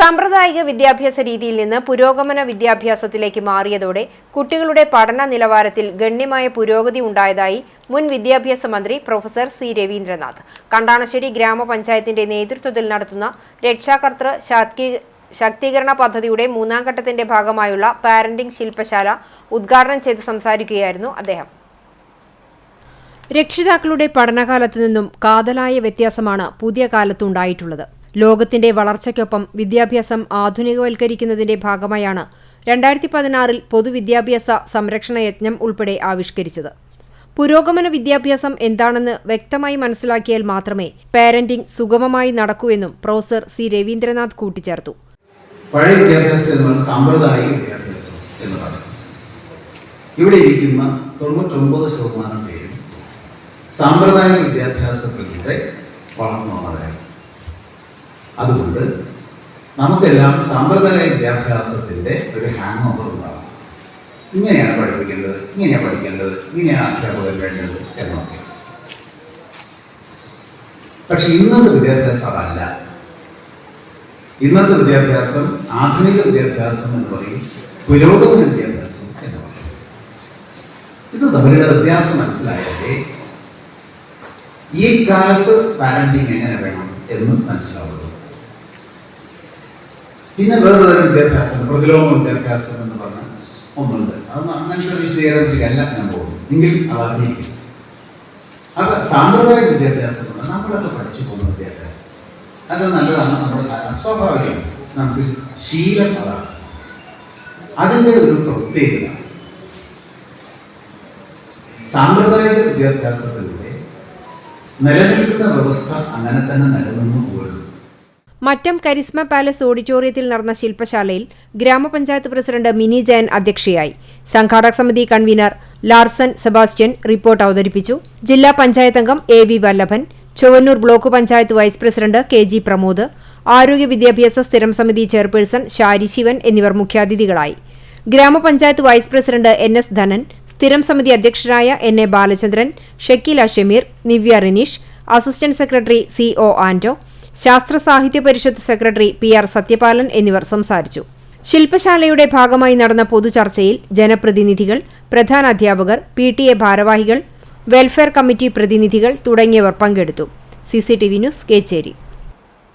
സാമ്പ്രദായിക വിദ്യാഭ്യാസ രീതിയിൽ നിന്ന് പുരോഗമന വിദ്യാഭ്യാസത്തിലേക്ക് മാറിയതോടെ കുട്ടികളുടെ പഠന നിലവാരത്തിൽ ഗണ്യമായ പുരോഗതി ഉണ്ടായതായി മുൻ വിദ്യാഭ്യാസ മന്ത്രി പ്രൊഫസർ സി രവീന്ദ്രനാഥ്. കണ്ടാണശ്ശേരി ഗ്രാമപഞ്ചായത്തിന്റെ നേതൃത്വത്തിൽ നടത്തുന്ന രക്ഷാകർത്തൃ ശാക്തീ- ശാക്തീകരണ പദ്ധതിയുടെ മൂന്നാം ഘട്ടത്തിന്റെ ഭാഗമായുള്ള പാരന്റിംഗ് ശില്പശാല ഉദ്ഘാടനം ചെയ്ത് സംസാരിക്കുകയായിരുന്നു അദ്ദേഹം. രക്ഷിതാക്കളുടെ പഠനകാലത്ത് നിന്നും കാതലായ വ്യത്യാസമാണ് പുതിയ കാലത്തുണ്ടായിട്ടുള്ളത്. ലോകത്തിന്റെ വളർച്ചയ്ക്കൊപ്പം വിദ്യാഭ്യാസം ആധുനികവൽക്കരിക്കുന്നതിന്റെ ഭാഗമായാണ് രണ്ടായിരത്തി പതിനാറിൽ പൊതുവിദ്യാഭ്യാസ സംരക്ഷണ യജ്ഞം ഉൾപ്പെടെ ആവിഷ്കരിച്ചത്. പുരോഗമന വിദ്യാഭ്യാസം എന്താണെന്ന് വ്യക്തമായി മനസ്സിലാക്കിയാൽ മാത്രമേ പാരന്റിംഗ് സുഗമമായി നടക്കൂ എന്നും പ്രൊഫസർ സി രവീന്ദ്രനാഥ് കൂട്ടിച്ചേർത്തു. പഴയ വിദ്യാഭ്യാസം സാമ്പ്രദായിക വിദ്യാഭ്യാസം എന്ന് പറയും ഇവിടെ ഇരിക്കുന്ന തൊണ്ണൂറ്റൊമ്പത് ശതമാനം പേരും സാമ്പ്രദായിക വിദ്യാഭ്യാസത്തിലൂടെ വളർന്നു വന്നവരാണ്. അതുകൊണ്ട് നമുക്കെല്ലാം സമ്പ്രദായ വിദ്യാഭ്യാസത്തിന്റെ ഒരു ഹാങ് ഓവർ ഉണ്ടാകും. ഇങ്ങനെയാണ് പഠിപ്പിക്കേണ്ടത് ഇങ്ങനെയാണ് പഠിക്കേണ്ടത് ഇങ്ങനെയാണ് അധ്യാപകർ വേണ്ടത് എന്നൊക്കെ. പക്ഷെ ഇന്നത്തെ വിദ്യാഭ്യാസം അതല്ല ഇന്നത്തെ വിദ്യാഭ്യാസം ആധുനിക വിദ്യാഭ്യാസം എന്ന് പറയും പുരോഗമന വിദ്യാഭ്യാസം എന്ന് പറയും. ഇത് തമ്മിലുള്ള വ്യത്യാസം മനസ്സിലായാലേ ഈ കാലത്ത് പാരന്റിങ് എങ്ങനെ വേണം എന്നും മനസ്സിലാവുള്ളൂ. പിന്നെ വേറൊരു വിദ്യാഭ്യാസം പ്രതിലോമ വിദ്യാഭ്യാസം എന്ന് പറഞ്ഞ ഒന്നുണ്ട്. അത് അങ്ങനത്തെ വിശദീകരണത്തിലേക്ക് അല്ല ഞാൻ പോകുന്നു എങ്കിലും അത് അറിയിക്കും അപ്പൊ സാമ്പ്രദായിക വിദ്യാഭ്യാസം എന്ന് പറഞ്ഞാൽ നമ്മളൊക്കെ പഠിച്ചു പോകുന്ന വിദ്യാഭ്യാസം. അത് നല്ലതാണ് നമ്മുടെ കാരണം. സ്വാഭാവികം നമുക്ക് ശീലം അതാണ്. അതിന്റെ ഒരു പ്രത്യേകത. സാമ്പ്രദായിക വിദ്യാഭ്യാസത്തിലൂടെ നിലനിൽക്കുന്ന വ്യവസ്ഥ അങ്ങനെ തന്നെ നിലനിന്നു പോരുന്നു. മറ്റം കരിസ്മ പാലസ് ഓഡിറ്റോറിയത്തിൽ നടന്ന ശില്പശാലയിൽ ഗ്രാമപഞ്ചായത്ത് പ്രസിഡന്റ് മിനി ജയൻ അധ്യക്ഷയായി. സംഘാടക സമിതി കൺവീനർ ലാർസൻ സെബാസ്റ്റ്യൻ റിപ്പോർട്ട് അവതരിപ്പിച്ചു. ജില്ലാ പഞ്ചായത്ത് അംഗം A V Vallabhan Chowwannur block panchayat vice president K G Pramod ആരോഗ്യ വിദ്യാഭ്യാസ സ്ഥിരം സമിതി ചെയർപേഴ്സൺ ഷാരി ശിവൻ എന്നിവർ മുഖ്യാതിഥികളായി. ഗ്രാമപഞ്ചായത്ത് vice president N S Dhanan സ്ഥിരം സമിതി അധ്യക്ഷരായ N A Balachandran Shakeela Shameer Nivya Rineesh assistant secretary C O Anto Sasthra Sahithya Parishad secretary P R Sathyapalan എന്നിവർ സംസാരിച്ചു. ശില്പശാലയുടെ ഭാഗമായി നടന്ന പൊതുചർച്ചയിൽ ജനപ്രതിനിധികൾ പ്രധാന അധ്യാപകർ പി ടി എ ഭാരവാഹികൾ വെൽഫെയർ കമ്മിറ്റി പ്രതിനിധികൾ തുടങ്ങിയവർ പങ്കെടുത്തു. CCTV news Kechery.